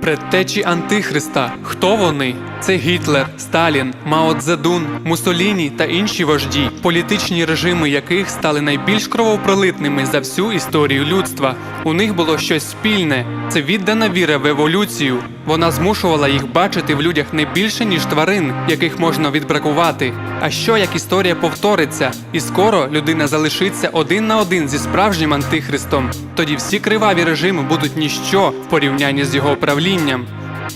Предтечі Антихриста. Хто вони? Це Гітлер, Сталін, Мао Цзедун, Мусоліні та інші вожді, політичні режими яких стали найбільш кровопролитними за всю історію людства. У них було щось спільне це віддана віра в еволюцію. Вона змушувала їх бачити в людях не більше ніж тварин, яких можна відбракувати. А що як історія повториться, і скоро людина залишиться один на один зі справжнім антихристом? Тоді всі криваві режими будуть ніщо в порівнянні з його правлінням.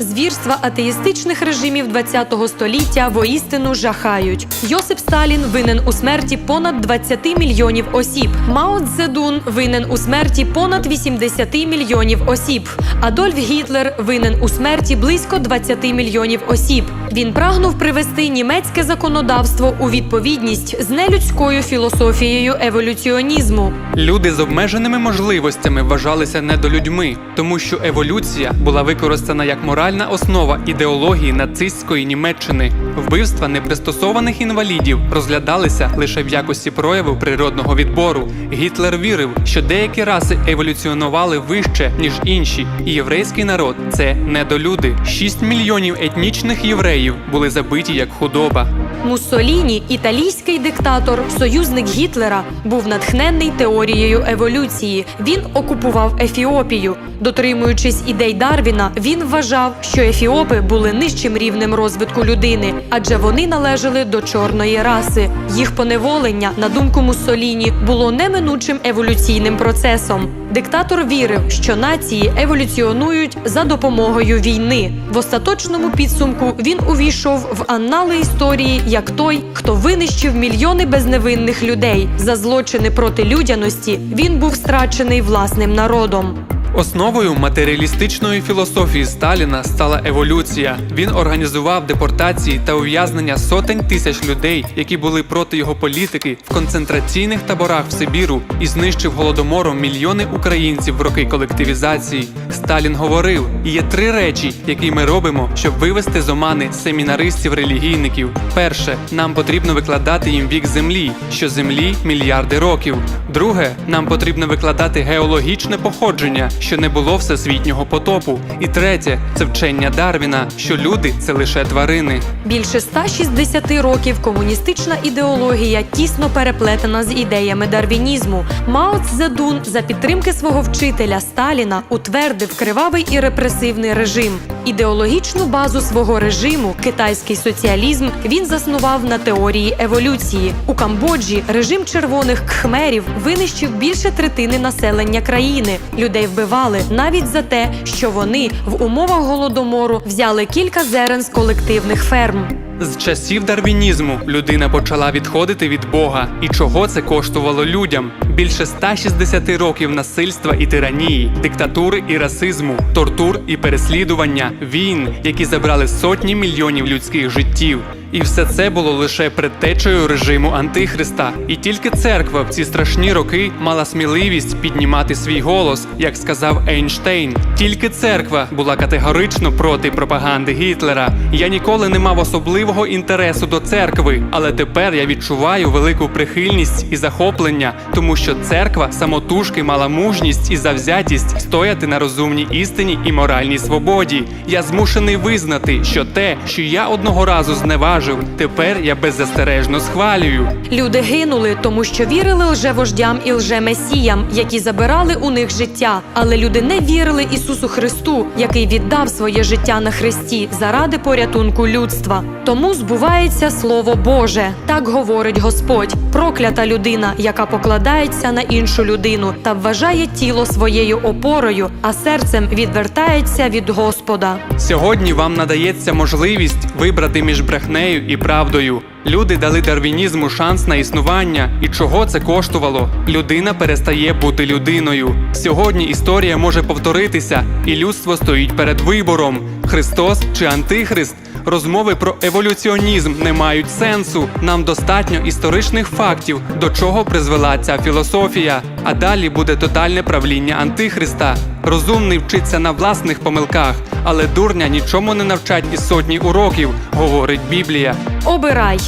Звірства атеїстичних режимів ХХ століття воістину жахають. Йосип Сталін винен у смерті понад 20 мільйонів осіб. Мао Цзедун винен у смерті понад 80 мільйонів осіб. Адольф Гітлер винен у смерті близько 20 мільйонів осіб. Він прагнув привести німецьке законодавство у відповідність з нелюдською філософією еволюціонізму. Люди з обмеженими можливостями вважалися недолюдьми, тому що еволюція була використана як моральна основа ідеології нацистської Німеччини. Вбивства непристосованих інвалідів розглядалися лише в якості прояву природного відбору. Гітлер вірив, що деякі раси еволюціонували вище ніж інші, і єврейський народ це недолюди. 6 мільйонів етнічних євреїв були забиті як худоба. Муссоліні, італійський диктатор, союзник Гітлера, був натхненний теорією еволюції. Він окупував Ефіопію. Дотримуючись ідей Дарвіна, він вважав, що ефіопи були нижчим рівнем розвитку людини, адже вони належали до чорної раси. Їх поневолення, на думку Муссоліні, було неминучим еволюційним процесом. Диктатор вірив, що нації еволюціонують за допомогою війни. В остаточному підсумку він увійшов в аннали історії як той, хто винищив мільйони безневинних людей за злочини проти людяності. Він був страчений власним народом. Основою матеріалістичної філософії Сталіна стала еволюція. Він організував депортації та ув'язнення сотень тисяч людей, які були проти його політики в концентраційних таборах в Сибіру і знищив голодомором мільйони українців в роки колективізації. Сталін говорив: є три речі, які ми робимо, щоб вивести з омани семінаристів-релігійників. Перше, нам потрібно викладати їм вік землі, що землі мільярди років. Друге, нам потрібно викладати геологічне походження, що не було всесвітнього потопу. І третє це вчення Дарвіна, що люди це лише тварини. Більше 160 років комуністична ідеологія тісно переплетена з ідеями дарвінізму. Мао Цзедун за підтримки свого вчителя Сталіна утвердив кривавий і репресивний режим. Ідеологічну базу свого режиму, китайський соціалізм, він заснував на теорії еволюції. У Камбоджі режим червоних кхмерів винищив більше третини населення країни. Людей вбивали навіть за те, що вони в умовах голодомору взяли кілька зерен з колективних ферм. З часів дарвінізму людина почала відходити від Бога. І чого це коштувало людям? Більше 160 років насильства і тиранії, диктатури і расизму, тортур і переслідування, війн, які забрали сотні мільйонів людських життів. І все це було лише предтечею режиму Антихриста. І тільки церква в ці страшні роки мала сміливість піднімати свій голос, як сказав Ейнштейн. Тільки церква була категорично проти пропаганди Гітлера. Я ніколи не мав особливого інтересу до церкви, але тепер я відчуваю велику прихильність і захоплення, тому що церква самотужки мала мужність і завзятість стояти на розумній істині і моральній свободі. Я змушений визнати, що те, що я одного разу зневажив, тепер я беззастережно схвалюю. Люди гинули, тому що вірили лжевождям і лжемесіям, які забирали у них життя. Але люди не вірили Ісусу Христу, який віддав своє життя на хресті заради порятунку людства. Тому збувається слово Боже. Так говорить Господь. Проклята людина, яка покладається на іншу людину та вважає тіло своєю опорою, а серцем відвертається від Господа. Сьогодні вам надається можливість вибрати між брехнею і правдою. Люди дали дарвінізму шанс на існування, і чого це коштувало? Людина перестає бути людиною. Сьогодні історія може повторитися, і людство стоїть перед вибором: Христос чи Антихрист. Розмови про еволюціонізм не мають сенсу. Нам достатньо історичних фактів, до чого призвела ця філософія. А далі буде тотальне правління Антихриста. Розумний вчиться на власних помилках, але дурня нічому не навчать із сотні уроків, говорить Біблія. Обирай